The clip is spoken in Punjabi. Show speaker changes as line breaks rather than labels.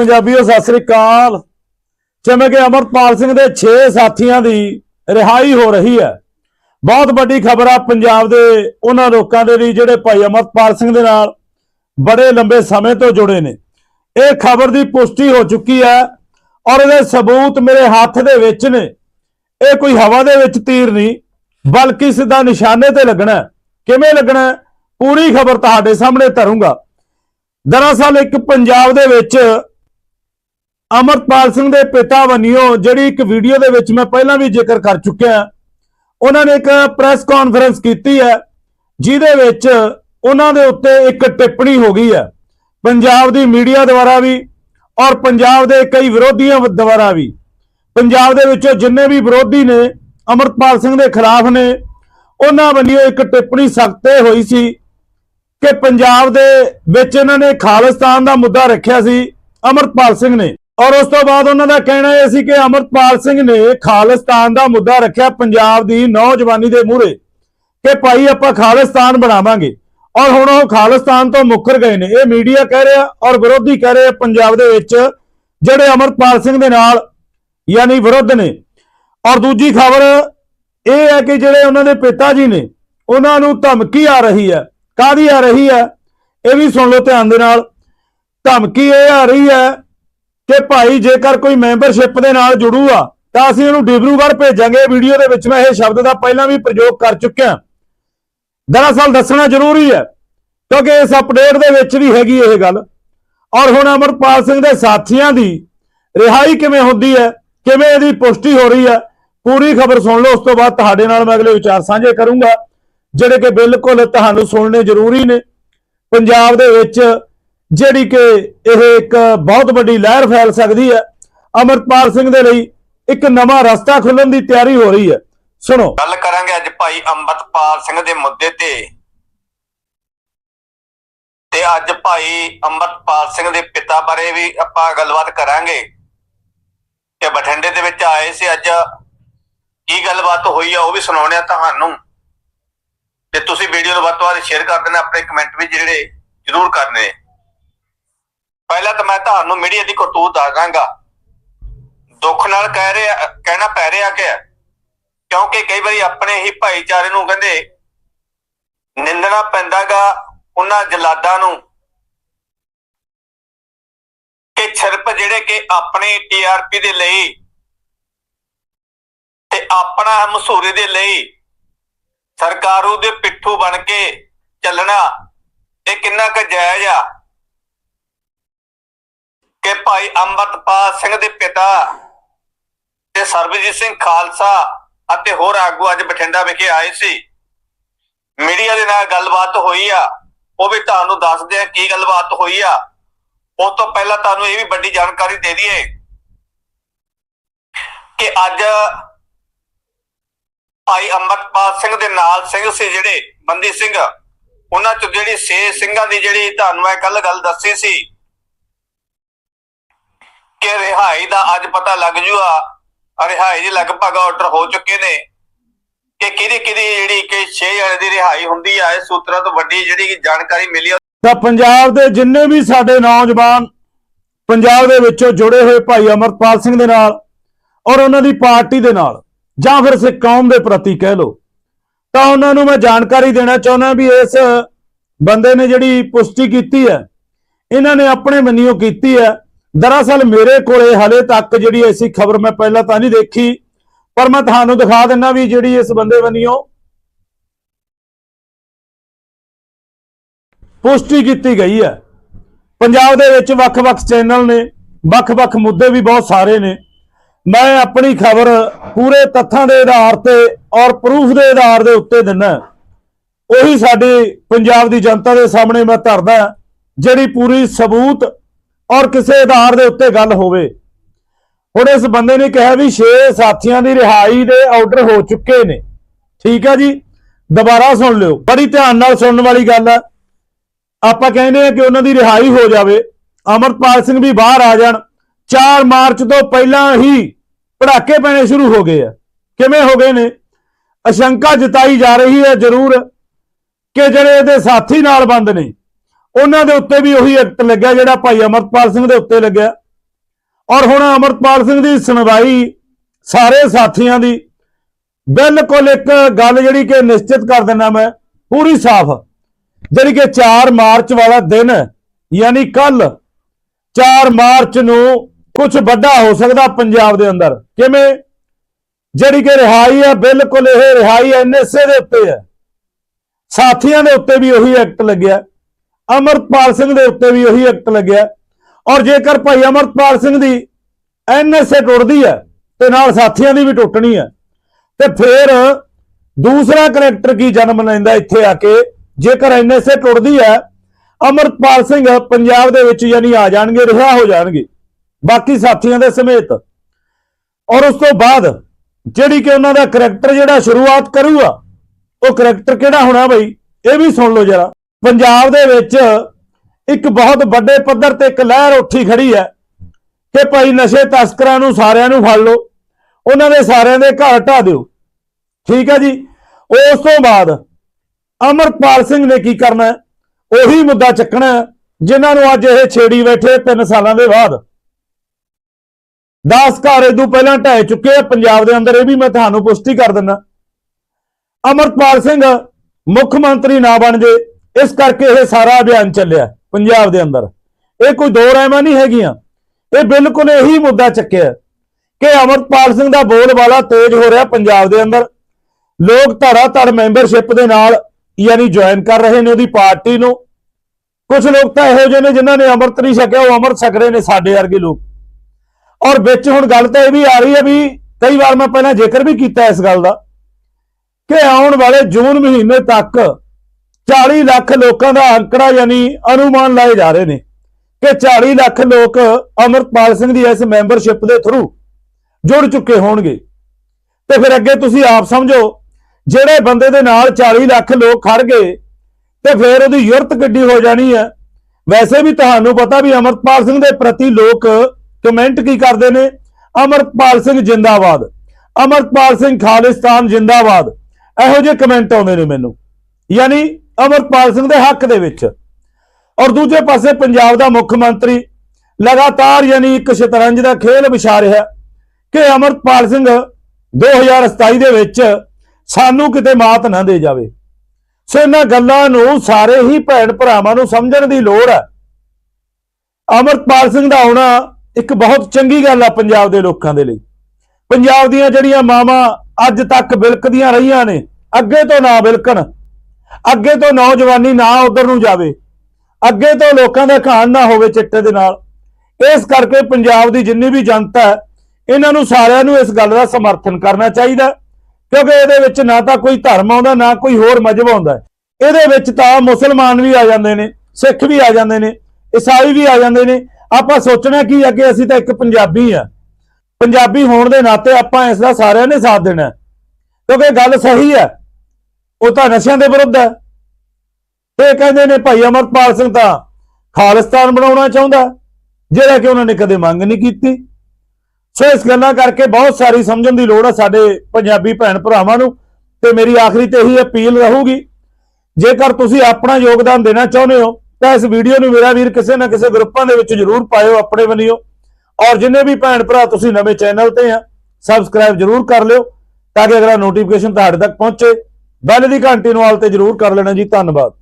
ਪੰਜਾਬੀਓ ਸਤਿ ਸ੍ਰੀ ਅਕਾਲ। ਜਿਵੇਂ ਕਿ ਅਮਰਪਾਲ ਸਿੰਘ ਦੇ 6 ਸਾਥੀਆਂ ਦੀ ਰਿਹਾਈ ਹੋ ਰਹੀ ਹੈ। ਬਹੁਤ ਵੱਡੀ ਖਬਰ ਆ ਪੰਜਾਬ ਦੇ ਉਹਨਾਂ ਲੋਕਾਂ ਦੇ ਲਈ ਜਿਹੜੇ ਭਾਈ ਅਮਰਪਾਲ ਸਿੰਘ ਦੇ ਨਾਲ ਬੜੇ ਲੰਬੇ ਸਮੇਂ ਤੋਂ ਜੁੜੇ ਨੇ। ਇਹ ਖਬਰ ਦੀ ਪੁਸ਼ਟੀ ਹੋ ਚੁੱਕੀ ਹੈ ਔਰ ਇਹਦੇ ਸਬੂਤ ਮੇਰੇ ਹੱਥ ਦੇ ਵਿੱਚ ਨੇ। ਇਹ ਕੋਈ ਹਵਾ ਦੇ ਵਿੱਚ ਤੀਰ ਨਹੀਂ, ਬਲਕਿ ਸਿੱਧਾ ਨਿਸ਼ਾਨੇ ਤੇ ਲੱਗਣਾ ਕਿਵੇਂ ਲੱਗਣਾ ਪੂਰੀ ਖਬਰ ਤੁਹਾਡੇ ਸਾਹਮਣੇ ਧਰੂੰਗਾ। ਦਰਅਸਲ ਇੱਕ ਪੰਜਾਬ ਦੇ ਵਿੱਚ ਅਮਰਪਾਲ ਸਿੰਘ ਦੇ ਪਿਤਾ ਵਨਿਓ, ਜਿਹੜੀ ਇੱਕ ਵੀਡੀਓ ਦੇ ਵਿੱਚ ਮੈਂ ਪਹਿਲਾਂ ਵੀ ਜ਼ਿਕਰ ਕਰ ਚੁੱਕਿਆ, ਉਹਨਾਂ ਨੇ ਇੱਕ ਪ੍ਰੈਸ ਕਾਨਫਰੰਸ ਕੀਤੀ ਹੈ, ਜਿਹਦੇ ਵਿੱਚ ਉਹਨਾਂ ਦੇ ਉੱਤੇ ਇੱਕ ਟਿੱਪਣੀ ਹੋ ਗਈ ਹੈ, ਪੰਜਾਬ ਦੀ ਮੀਡੀਆ ਦੁਆਰਾ ਵੀ ਔਰ ਪੰਜਾਬ ਦੇ ਕਈ ਵਿਰੋਧੀਆਂ ਦੁਆਰਾ ਵੀ। ਪੰਜਾਬ ਦੇ ਵਿੱਚੋਂ ਜਿੰਨੇ ਵੀ ਵਿਰੋਧੀ ਨੇ, ਅਮਰਪਾਲ ਸਿੰਘ ਦੇ ਖਿਲਾਫ ਨੇ, ਉਹਨਾਂ ਵੱਲੋਂ ਇੱਕ ਟਿੱਪਣੀ ਸਖਤ ਇਹ ਹੋਈ ਸੀ ਕਿ ਪੰਜਾਬ ਦੇ ਵਿੱਚ ਇਹਨਾਂ ਨੇ ਖਾਲਿਸਤਾਨ ਦਾ ਮੁੱਦਾ ਰੱਖਿਆ ਸੀ, ਅਮਰਪਾਲ ਸਿੰਘ ਨੇ। ਔਰ ਉਸ ਤੋਂ ਬਾਅਦ ਉਹਨਾਂ ਦਾ ਕਹਿਣਾ ਇਹ ਸੀ ਕਿ ਅਮਰਪਾਲ ਸਿੰਘ ਨੇ ਖਾਲਿਸਤਾਨ ਦਾ ਮੁੱਦਾ ਰੱਖਿਆ ਪੰਜਾਬ ਦੀ ਨੌਜਵਾਨੀ ਦੇ ਮੂਹਰੇ ਕਿ ਭਾਈ ਆਪਾਂ ਖਾਲਿਸਤਾਨ ਬਣਾਵਾਂਗੇ। ਔਰ ਹੁਣ ਉਹ ਖਾਲਿਸਤਾਨ ਤੋਂ ਮੁੱਕਰ ਗਏ ਨੇ। ਇਹ ਮੀਡੀਆ ਕਹਿ ਰਿਹਾ ਔਰ ਵਿਰੋਧੀ ਕਹਿ ਰਹੇ ਆ ਪੰਜਾਬ ਦੇ ਵਿੱਚ ਜਿਹੜੇ ਅਮਰਪਾਲ ਸਿੰਘ ਦੇ ਨਾਲ ਯਾਨੀ ਵਿਰੁੱਧ ਨੇ। ਔਰ ਦੂਜੀ ਖਬਰ ਇਹ ਹੈ ਕਿ ਜਿਹੜੇ ਉਹਨਾਂ ਦੇ ਪਿਤਾ ਜੀ ਨੇ, ਉਹਨਾਂ ਨੂੰ ਧਮਕੀ ਆ ਰਹੀ ਹੈ। ਕਾਦੀ ਆ ਰਹੀ ਹੈ? ਇਹ ਵੀ ਸੁਣ ਲਓ ਧਿਆਨ ਦੇ ਨਾਲ। ਧਮਕੀ ਇਹ ਆ ਰਹੀ ਹੈ ਕਿ ਭਾਈ ਜੇਕਰ ਕੋਈ ਮੈਂਬਰਸ਼ਿਪ ਦੇ ਨਾਲ ਜੁੜੂਗਾ, ਤਾਂ ਅਸੀਂ ਉਹਨੂੰ ਡਿਬਰੂਗੜ੍ਹ ਭੇਜਾਂਗੇ। ਵੀਡੀਓ ਦੇ ਵਿੱਚ ਮੈਂ ਇਹ ਸ਼ਬਦ ਦਾ ਪਹਿਲਾਂ ਵੀ ਪ੍ਰਯੋਗ ਕਰ ਚੁੱਕਿਆ। ਦਰਅਸਲ ਦੱਸਣਾ ਜ਼ਰੂਰੀ ਹੈ, ਕਿਉਂਕਿ ਇਸ ਅਪਡੇਟ ਦੇ ਵਿੱਚ ਵੀ ਹੈਗੀ ਇਹ ਗੱਲ। ਔਰ ਹੁਣ ਅਮਰਪਾਲ ਸਿੰਘ ਦੇ ਸਾਥੀਆਂ ਦੀ ਰਿਹਾਈ ਕਿਵੇਂ ਹੁੰਦੀ ਹੈ, ਕਿਵੇਂ ਇਹਦੀ ਪੁਸ਼ਟੀ ਹੋ ਰਹੀ ਹੈ, ਪੂਰੀ ਖਬਰ ਸੁਣ ਲਓ। ਉਸ ਤੋਂ ਬਾਅਦ ਤੁਹਾਡੇ ਨਾਲ ਮੈਂ ਅਗਲੇ ਵਿਚਾਰ ਸਾਂਝੇ ਕਰੂੰਗਾ, ਜਿਹੜੇ ਕਿ ਬਿਲਕੁਲ ਤੁਹਾਨੂੰ ਸੁਣਨੇ ਜ਼ਰੂਰੀ ਨੇ। ਪੰਜਾਬ ਦੇ ਵਿੱਚ ਜਿਹੜੀ ਕਿ ਇਹ ਇੱਕ ਬਹੁਤ ਵੱਡੀ ਲਹਿਰ ਫੈਲ ਸਕਦੀ ਹੈ। ਅਮਰਪਾਲ ਸਿੰਘ ਦੇ ਲਈ ਇੱਕ ਨਵਾਂ ਰਸਤਾ ਖੁੱਲਣ ਦੀ ਤਿਆਰੀ ਹੋ ਰਹੀ ਹੈ। ਸੁਣੋ।
ਗੱਲ ਕਰਾਂਗੇ ਅੱਜ ਭਾਈ ਅੰਮ੍ਰਿਤਪਾਲ ਸਿੰਘ ਦੇ ਮੁੱਦੇ ਤੇ। ਤੇ ਅੱਜ ਭਾਈ ਅੰਮ੍ਰਿਤਪਾਲ ਸਿੰਘ ਦੇ ਪਿਤਾ ਬਾਰੇ ਵੀ ਆਪਾਂ ਗੱਲਬਾਤ ਕਰਾਂਗੇ। ਤੇ ਬਠਿੰਡੇ ਦੇ ਵਿੱਚ ਆਏ ਸੀ ਅੱਜ। ਕੀ ਗੱਲਬਾਤ ਹੋਈ ਆ ਉਹ ਵੀ ਸੁਣਾਉਣੇ ਆ ਤੁਹਾਨੂੰ। ਤੇ ਤੁਸੀਂ ਵੀਡੀਓ ਨੂੰ ਵੱਧ ਤੋਂ ਵੱਧ ਸ਼ੇਅਰ ਕਰ ਦੇਣਾ, ਆਪਣੇ ਕਮੈਂਟ ਵੀ ਜਿਹੜੇ ਜ਼ਰੂਰ ਕਰਨੇ। ਪਹਿਲਾਂ ਤਾਂ ਮੈਂ ਤੁਹਾਨੂੰ ਮੀਡੀਆ ਦੀ ਕਰਤੂਤ ਦੱਸ ਦੁੱਖ ਨਾਲ ਕਹਿ ਰਿਹਾ, ਕਹਿਣਾ ਪੈ ਰਿਹਾ ਕਿ ਕਿਉਂਕਿ ਕਈ ਵਾਰੀ ਆਪਣੇ ਹੀ ਭਾਈਚਾਰੇ ਨੂੰ ਕਹਿੰਦੇ ਨਿੰਦਣਾ ਪੈਂਦਾਗਾ ਉਹਨਾਂ ਜਲਾਦਾਂ ਨੂੰ ਕਿ ਸਿਰਫ ਜਿਹੜੇ ਕਿ ਆਪਣੇ ਟੀਆਰਪੀ ਦੇ ਲਈ ਤੇ ਆਪਣਾ ਮਸੂਰੀ ਦੇ ਲਈ ਸਰਕਾਰੂ ਦੇ ਪਿੱਠੂ ਬਣ ਕੇ ਚੱਲਣਾ, ਇਹ ਕਿੰਨਾ ਕੁ ਜਾਇਜ਼ ਆ। ਕਿ ਭਾਈ ਅੰਮ੍ਰਿਤਪਾਲ ਸਿੰਘ ਦੇ ਪਿਤਾ ਤੇ ਸਰਬਜੀਤ ਸਿੰਘ ਖਾਲਸਾ ਅਤੇ ਹੋਰ ਆਗੂ ਅੱਜ ਬਠਿੰਡਾ ਵਿਖੇ ਆਏ ਸੀ। ਮੀਡੀਆ ਦੇ ਨਾਲ ਗੱਲਬਾਤ ਹੋਈ ਆ। ਉਹ ਵੀ ਤੁਹਾਨੂੰ ਦੱਸਦੇ ਆ ਕੀ ਗੱਲਬਾਤ ਹੋਈ ਆ। ਉਸ ਤੋਂ ਪਹਿਲਾਂ ਤੁਹਾਨੂੰ ਇਹ ਵੀ ਵੱਡੀ ਜਾਣਕਾਰੀ ਦੇ ਦਈਏ ਕਿ ਅੱਜ ਭਾਈ ਅੰਮ੍ਰਿਤਪਾਲ ਸਿੰਘ ਦੇ ਨਾਲ ਸਿੰਘ ਸੀ ਜਿਹੜੇ, ਬੰਦੀ ਸਿੰਘ। ਉਹਨਾਂ ਚ ਜਿਹੜੀ ਸੇ ਸਿੰਘਾਂ ਦੀ ਜਿਹੜੀ ਤੁਹਾਨੂੰ ਮੈਂ ਕੱਲ ਗੱਲ ਦੱਸੀ ਸੀ ਕਿ ਰਿਹਾਈ ਦਾ ਅੱਜ ਪਤਾ ਲੱਗ ਜੂਗਾ ਰਿਹਾਈ ਦੇ ਲਗਭਗ ਆਰਡਰ ਹੋ ਚੁੱਕੇ ਨੇ। ਕਿ ਕਿਹਦੀ ਕਿਹਦੀ ਜਿਹੜੀ ਕਿ 6 ਜਣੇ ਦੀ ਰਿਹਾਈ ਹੁੰਦੀ ਆ ਇਸ ਸੂਤਰਾਂ ਤੋਂ ਵੱਡੀ ਜਿਹੜੀ ਜਾਣਕਾਰੀ ਮਿਲੀ
ਤਾਂ ਪੰਜਾਬ ਦੇ ਜਿੰਨੇ ਵੀ ਸਾਡੇ ਨੌਜਵਾਨ ਪੰਜਾਬ ਦੇ ਵਿੱਚੋਂ ਜੁੜੇ ਹੋਏ ਭਾਈ ਅਮਰਪਾਲ ਸਿੰਘ ਦੇ ਨਾਲ ਔਰ ਉਹਨਾਂ ਦੀ ਪਾਰਟੀ ਦੇ ਨਾਲ, ਜਾਂ ਫਿਰ ਸਿੱਖ ਕੌਮ ਦੇ ਪ੍ਰਤੀ ਕਹਿ ਲਓ, ਤਾਂ ਉਹਨਾਂ ਨੂੰ ਮੈਂ ਜਾਣਕਾਰੀ ਦੇਣਾ ਚਾਹੁੰਦਾ ਵੀ ਇਸ ਬੰਦੇ ਨੇ ਜਿਹੜੀ ਪੁਸ਼ਟੀ ਕੀਤੀ ਹੈ, ਇਹਨਾਂ ਨੇ ਆਪਣੇ ਮੰਨਿਓ ਕੀਤੀ ਹੈ ਦਰਅਸਲ ਮੇਰੇ ਕੋਲੇ ਹਲੇ ਤੱਕ ਜਿਹੜੀ ਐਸੀ ਖਬਰ ਮੈਂ ਪਹਿਲਾਂ ਤਾਂ ਨਹੀਂ ਦੇਖੀ, ਪਰ ਮੈਂ ਤੁਹਾਨੂੰ ਦਿਖਾ ਦਿੰਦਾ ਵੀ ਜਿਹੜੀ ਇਸ ਬੰਦੇ ਬੰਨਿਓ ਪੁਸ਼ਟੀ ਕੀਤੀ ਗਈ ਹੈ। ਪੰਜਾਬ ਦੇ ਵਿੱਚ ਵੱਖ-ਵੱਖ ਚੈਨਲ ਨੇ, ਵੱਖ-ਵੱਖ ਮੁੱਦੇ ਵੀ ਬਹੁਤ ਸਾਰੇ ਨੇ। ਮੈਂ ਆਪਣੀ ਖਬਰ ਪੂਰੇ ਤੱਥਾਂ ਦੇ ਆਧਾਰ ਤੇ ਔਰ ਪ੍ਰੂਫ ਦੇ ਆਧਾਰ ਦੇ ਉੱਤੇ ਦਿੰਨਾ। ਉਹੀ ਸਾਡੀ ਪੰਜਾਬ ਦੀ ਜਨਤਾ ਦੇ ਸਾਹਮਣੇ ਮੈਂ ਧਰਦਾ, ਜਿਹੜੀ ਪੂਰੀ ਸਬੂਤ ਔਰ ਕਿਸੇ ਆਧਾਰ ਦੇ ਉੱਤੇ ਗੱਲ ਹੋਵੇ। ਹੁਣ ਇਸ ਬੰਦੇ ਨੇ ਕਿਹਾ ਵੀ 6 ਸਾਥੀਆਂ ਦੀ ਰਿਹਾਈ ਦੇ ਆਰਡਰ ਹੋ ਚੁੱਕੇ ਨੇ। ਠੀਕ ਹੈ ਜੀ? ਦੁਬਾਰਾ ਸੁਣ ਲਿਓ। ਬੜੀ ਧਿਆਨ ਨਾਲ ਸੁਣਨ ਵਾਲੀ ਗੱਲ ਹੈ। ਆਪਾਂ ਕਹਿੰਦੇ ਆ ਕਿ ਉਹਨਾਂ ਦੀ ਰਿਹਾਈ ਹੋ ਜਾਵੇ। ਅਮਰਪਾਲ ਸਿੰਘ ਵੀ ਬਾਹਰ ਆ ਜਾਣ। 4 ਮਾਰਚ ਤੋਂ ਪਹਿਲਾਂ ਹੀ ਪੜਾਕੇ ਪੈਣੇ ਸ਼ੁਰੂ ਹੋ ਗਏ ਆ। ਕਿਵੇਂ ਹੋ ਗਏ ਨੇ? ਅਸ਼ੰਕਾ ਜਤਾਈ ਜਾ ਰਹੀ ਹੈ ਜ਼ਰੂਰ ਕਿ ਜਿਹੜੇ ਇਹਦੇ ਸਾਥੀ ਨਾਲ ਬੰਦ ਨੇ। ਉਹਨਾਂ ਦੇ ਉੱਤੇ ਵੀ ਉਹੀ ਐਕਟ ਲੱਗਿਆ ਜਿਹੜਾ ਭਾਈ ਅਮਰਪਾਲ ਸਿੰਘ ਦੇ ਉੱਤੇ ਲੱਗਿਆ। ਔਰ ਹੁਣ ਅਮਰਪਾਲ ਸਿੰਘ ਦੀ ਸੁਣਵਾਈ ਸਾਰੇ ਸਾਥੀਆਂ ਦੀ ਬਿਲਕੁਲ ਇੱਕ ਗੱਲ ਜਿਹੜੀ ਕਿ ਨਿਸ਼ਚਿਤ ਕਰ ਦਿੰਦਾ ਮੈਂ, ਪੂਰੀ ਸਾਫ਼। ਜਿਹੜੀ ਕਿ 4 ਮਾਰਚ ਵਾਲਾ ਦਿਨ, ਯਾਨੀ ਕੱਲ 4 ਮਾਰਚ ਨੂੰ ਕੁਝ ਵੱਡਾ ਹੋ ਸਕਦਾ ਪੰਜਾਬ ਦੇ ਅੰਦਰ। ਕਿਵੇਂ? ਜਿਹੜੀ ਕਿ ਰਿਹਾਈ ਹੈ ਬਿਲਕੁਲ ਇਹ ਰਿਹਾਈ ਐਨਐਸਏ ਦੇ ਉੱਤੇ ਹੈ। ਸਾਥੀਆਂ ਦੇ ਉੱਤੇ ਵੀ ਉਹੀ ਐਕਟ ਲੱਗਿਆ। ਅਮਰਪਾਲ ਸਿੰਘ ਦੇ ਉੱਤੇ ਵੀ ਉਹੀ ਐਕਟ ਲੱਗਿਆ ਔਰ ਜੇਕਰ ਭਾਈ ਅਮਰਪਾਲ ਸਿੰਘ ਦੀ ਐਨਐਸਏ ਟੁੱਟਦੀ ਹੈ ਤੇ ਨਾਲ ਸਾਥੀਆਂ ਦੀ ਵੀ ਟੁੱਟਣੀ ਹੈ, ਤੇ ਫਿਰ ਦੂਸਰਾ ਕਰੈਕਟਰ ਕੀ ਜਨਮ ਲੈਂਦਾ ਇੱਥੇ ਆ ਕੇ? ਜੇਕਰ ਐਨਐਸਏ ਟੁੱਟਦੀ ਹੈ, ਅਮਰਪਾਲ ਸਿੰਘ ਪੰਜਾਬ ਦੇ ਵਿੱਚ ਯਾਨੀ ਆ ਜਾਣਗੇ, ਰਿਹਾ ਹੋ ਜਾਣਗੇ, ਬਾਕੀ ਸਾਥੀਆਂ ਦੇ ਸਮੇਤ। ਔਰ ਉਸ ਤੋਂ ਬਾਅਦ ਜਿਹੜੀ ਕਿ ਉਹਨਾਂ ਦਾ ਕਰੈਕਟਰ ਜਿਹੜਾ ਸ਼ੁਰੂਆਤ ਕਰੂਗਾ ਉਹ ਕਰੈਕਟਰ ਕਿਹੜਾ ਹੋਣਾ ਬਈ? ਇਹ ਵੀ ਸੁਣ ਲਓ ਜਰਾ। ਪੰਜਾਬ ਦੇ ਵਿੱਚ ਇੱਕ ਬਹੁਤ ਵੱਡੇ ਪੱਧਰ ਤੇ ਇੱਕ ਲਹਿਰ ਉੱਠੀ ਖੜੀ ਹੈ ਕਿ ਭਾਈ ਨਸ਼ੇ ਤਸਕਰਾਂ ਨੂੰ ਸਾਰਿਆਂ ਨੂੰ ਫੜ ਲਓ ਉਹਨਾਂ ਦੇ ਸਾਰਿਆਂ ਦੇ ਘਰ ਢਾ ਦਿਓ। ਠੀਕ ਹੈ ਜੀ? ਉਸ ਤੋਂ ਬਾਅਦ ਅਮਰਪਾਲ ਸਿੰਘ ਨੇ ਕੀ ਕਰਨਾ ਉਹੀ ਮੁੱਦਾ ਚੱਕਣਾ ਹੈ, ਜਿਨ੍ਹਾਂ ਨੂੰ ਅੱਜ ਇਹ ਛੇੜੀ ਬੈਠੇ 3 ਸਾਲਾਂ ਦੇ ਬਾਅਦ। 10 ਘਰ ਇਦੋਂ ਪਹਿਲਾਂ ਢਹਿ ਚੁੱਕੇ ਆ ਪੰਜਾਬ ਦੇ ਅੰਦਰ ਇਹ ਵੀ ਮੈਂ ਤੁਹਾਨੂੰ ਪੁਸ਼ਟੀ ਕਰ ਦਿੰਦਾ। ਅਮਰਪਾਲ ਸਿੰਘ ਮੁੱਖ ਮੰਤਰੀ ਨਾ ਬਣ ਜੇ ਇਸ ਕਰਕੇ ਇਹ ਸਾਰਾ ਅਭਿਆਨ ਚੱਲਿਆ ਪੰਜਾਬ ਦੇ ਅੰਦਰ। ਇਹ ਕੋਈ ਦੋ ਰਾਇਮਾਂ ਨਹੀਂ ਹੈਗੀਆਂ। ਇਹ ਬਿਲਕੁਲ ਇਹੀ ਮੁੱਦਾ ਚੱਕਿਆ ਕਿ ਅਮਰਪਾਲ ਸਿੰਘ ਦਾ ਬੋਲਬਾਲਾ ਤੇਜ਼ ਹੋ ਰਿਹਾ ਪੰਜਾਬ ਦੇ ਅੰਦਰ। ਲੋਕ ਧੜਾ ਧੜ ਮੈਂਬਰਸ਼ਿਪ ਦੇ ਨਾਲ ਯਾਨੀ ਜੁਆਇਨ ਕਰ ਰਹੇ ਨੇ ਉਹਦੀ ਪਾਰਟੀ ਨੂੰ। ਕੁਝ ਲੋਕ ਤਾਂ ਇਹੋ ਜਿਹੇ ਨੇ ਜਿਨ੍ਹਾਂ ਨੇ ਅੰਮ੍ਰਿਤ ਨਹੀਂ ਛਕਿਆ, ਉਹ ਅੰਮ੍ਰਿਤ ਛਕ ਰਹੇ ਨੇ ਸਾਡੇ ਵਰਗੇ ਲੋਕ। ਔਰ ਵਿੱਚ ਹੁਣ ਗੱਲ ਤਾਂ ਇਹ ਵੀ ਆ ਰਹੀ ਹੈ ਵੀ ਕਈ ਵਾਰ ਮੈਂ ਪਹਿਲਾਂ ਜ਼ਿਕਰ ਵੀ ਕੀਤਾ ਇਸ ਗੱਲ ਦਾ ਕਿ ਆਉਣ ਵਾਲੇ ਜੂਨ ਮਹੀਨੇ ਤੱਕ 40 ਲੱਖ ਲੋਕਾਂ ਦਾ ਅੰਕੜਾ ਯਾਨੀ ਅਨੁਮਾਨ ਲਾਏ ਜਾ ਰਹੇ ਨੇ ਕਿ 40 ਲੱਖ ਲੋਕ ਅਮਰਪਾਲ ਸਿੰਘ ਦੀ ਇਸ ਮੈਂਬਰਸ਼ਿਪ ਦੇ ਥਰੂ ਜੁੜ ਚੁੱਕੇ ਹੋਣਗੇ। ਤੇ ਫਿਰ ਅੱਗੇ ਤੁਸੀਂ ਆਪ ਸਮਝੋ, ਜਿਹੜੇ ਬੰਦੇ ਦੇ ਨਾਲ 40 ਲੱਖ ਲੋਕ ਖੜ ਗਏ ਤੇ ਫਿਰ ਉਹਦੀ ਯੁਰਤ ਕਿੱਡੀ ਹੋ ਜਾਣੀ ਹੈ। ਵੈਸੇ ਵੀ ਤੁਹਾਨੂੰ ਪਤਾ ਵੀ ਅਮਰਪਾਲ ਸਿੰਘ ਦੇ ਪ੍ਰਤੀ ਲੋਕ ਕਮੈਂਟ ਕੀ ਕਰਦੇ ਨੇ? ਅਮਰਪਾਲ ਸਿੰਘ ਜਿੰਦਾਬਾਦ, ਅਮਰਪਾਲ ਸਿੰਘ ਖਾਲਿਸਤਾਨ ਜਿੰਦਾਬਾਦ, ਇਹੋ ਜਿਹੇ ਕਮੈਂਟ ਆਉਂਦੇ ਨੇ ਮੈਨੂੰ। ਯਾਨੀ ਅਮਰਪਾਲ ਸਿੰਘ ਦੇ ਹੱਕ ਦੇ ਵਿੱਚ। ਔਰ ਦੂਜੇ ਪਾਸੇ ਪੰਜਾਬ ਦਾ ਮੁੱਖ ਮੰਤਰੀ ਲਗਾਤਾਰ ਯਾਨੀ ਇੱਕ ਸ਼ਤਰੰਜ ਦਾ ਖੇਲ ਵਿਛਾ ਰਿਹਾ ਕਿ ਅਮਰਪਾਲ ਸਿੰਘ 2027 ਦੇ ਵਿੱਚ ਸਾਨੂੰ ਕਿਤੇ ਮਾਤ ਨਾ ਦੇ ਜਾਵੇ। ਸੋ ਇਹਨਾਂ ਗੱਲਾਂ ਨੂੰ ਸਾਰੇ ਹੀ ਭੈਣ ਭਰਾਵਾਂ ਨੂੰ ਸਮਝਣ ਦੀ ਲੋੜ ਹੈ। ਅਮਰਪਾਲ ਸਿੰਘ ਦਾ ਆਉਣਾ ਇੱਕ ਬਹੁਤ ਚੰਗੀ ਗੱਲ ਆ ਪੰਜਾਬ ਦੇ ਲੋਕਾਂ ਦੇ ਲਈ। ਪੰਜਾਬ ਦੀਆਂ ਜਿਹੜੀਆਂ ਮਾਵਾਂ ਅੱਜ ਤੱਕ ਵਿਲਕਦੀਆਂ ਰਹੀਆਂ ਨੇ, ਅੱਗੇ ਤੋਂ ਨਾ ਵਿਲਕਣ ਅੱਗੇ ਤੋਂ ਨੌਜਵਾਨੀ ਨਾ ਉਧਰ ਨੂੰ ਜਾਵੇ, ਅੱਗੇ ਤੋਂ ਲੋਕਾਂ ਦਾ ਖਾਣ ਨਾ ਹੋਵੇ ਚਿੱਟੇ ਦੇ ਨਾਲ। ਇਸ ਕਰਕੇ ਪੰਜਾਬ ਦੀ ਜਿੰਨੀ ਵੀ ਜਨਤਾ ਹੈ, ਇਹਨਾਂ ਨੂੰ ਸਾਰਿਆਂ ਨੂੰ ਇਸ ਗੱਲ ਦਾ ਸਮਰਥਨ ਕਰਨਾ ਚਾਹੀਦਾ ਕਿਉਂਕਿ ਇਹਦੇ ਵਿੱਚ ਨਾ ਤਾਂ ਕੋਈ ਧਰਮ ਆਉਂਦਾ, ਨਾ ਕੋਈ ਹੋਰ ਮਜਹਬ ਆਉਂਦਾ ਇਹਦੇ ਵਿੱਚ ਤਾਂ ਮੁਸਲਮਾਨ ਵੀ ਆ ਜਾਂਦੇ ਨੇ, ਸਿੱਖ ਵੀ ਆ ਜਾਂਦੇ ਨੇ, ਈਸਾਈ ਵੀ ਆ ਜਾਂਦੇ ਨੇ। ਆਪਾਂ ਸੋਚਣਾ ਕੀ ਹੈ ਕਿ ਅਸੀਂ ਤਾਂ ਇੱਕ ਪੰਜਾਬੀ ਆ ਪੰਜਾਬੀ ਹੋਣ ਦੇ ਨਾਤੇ ਆਪਾਂ ਇਸ ਦਾ ਸਾਰਿਆਂ ਨੇ ਸਾਥ ਦੇਣਾ ਹੈ। ਕਿਉਂਕਿ ਗੱਲ ਸਹੀ ਹੈ। ਉਹ ਤਾਂ ਨਸ਼ਿਆਂ ਦੇ ਵਿਰੁੱਧ ਹੈ। ਤੇ ਕਹਿੰਦੇ ਨੇ ਭਾਈ ਅਮਰਪਾਲ ਸਿੰਘ ਤਾਂ ਖਾਲਿਸਤਾਨ ਬਣਾਉਣਾ ਚਾਹੁੰਦਾ ਜਿਹੜਾ ਕਿ ਉਹਨਾਂ ਨੇ ਕਦੇ ਮੰਗ ਨਹੀਂ ਕੀਤੀ। ਸੋ ਇਸ ਗੱਲਾਂ ਕਰਕੇ ਬਹੁਤ ਸਾਰੀ ਸਮਝਣ ਦੀ ਲੋੜ ਹੈ ਸਾਡੇ ਪੰਜਾਬੀ ਭੈਣ ਭਰਾਵਾਂ ਨੂੰ, ਤੇ ਮੇਰੀ ਆਖਰੀ ਤੇ ਇਹੀ ਅਪੀਲ ਰਹੂਗੀ, ਜੇਕਰ ਤੁਸੀਂ ਆਪਣਾ ਯੋਗਦਾਨ ਦੇਣਾ ਚਾਹੁੰਦੇ ਹੋ, ਤਾਂ ਇਸ ਵੀਡੀਓ ਨੂੰ ਮੇਰਾ ਵੀਰ ਕਿਸੇ ਨਾ ਕਿਸੇ ਗਰੁੱਪਾਂ ਦੇ ਵਿੱਚ ਜਰੂਰ ਪਾਇਓ ਆਪਣੇ ਵੱਲੋਂ। ਔਰ ਜਿੰਨੇ ਵੀ ਭੈਣ ਭਰਾ ਤੁਸੀਂ ਨਵੇਂ ਚੈਨਲ ਤੇ ਆ, ਸਬਸਕ੍ਰਾਈਬ ਜਰੂਰ ਕਰ ਲਿਓ, ਤਾਂ ਕਿ ਅਗਲਾ ਨੋਟੀਫਿਕੇਸ਼ਨ ਤੁਹਾਡੇ ਤੱਕ ਪਹੁੰਚੇ। ਬੈਲ ਦੀ ਘੰਟੀ ਨੂੰ ਆਲ ਤੇ ਜਰੂਰ ਕਰ ਲੈਣਾ ਜੀ ਧੰਨਵਾਦ।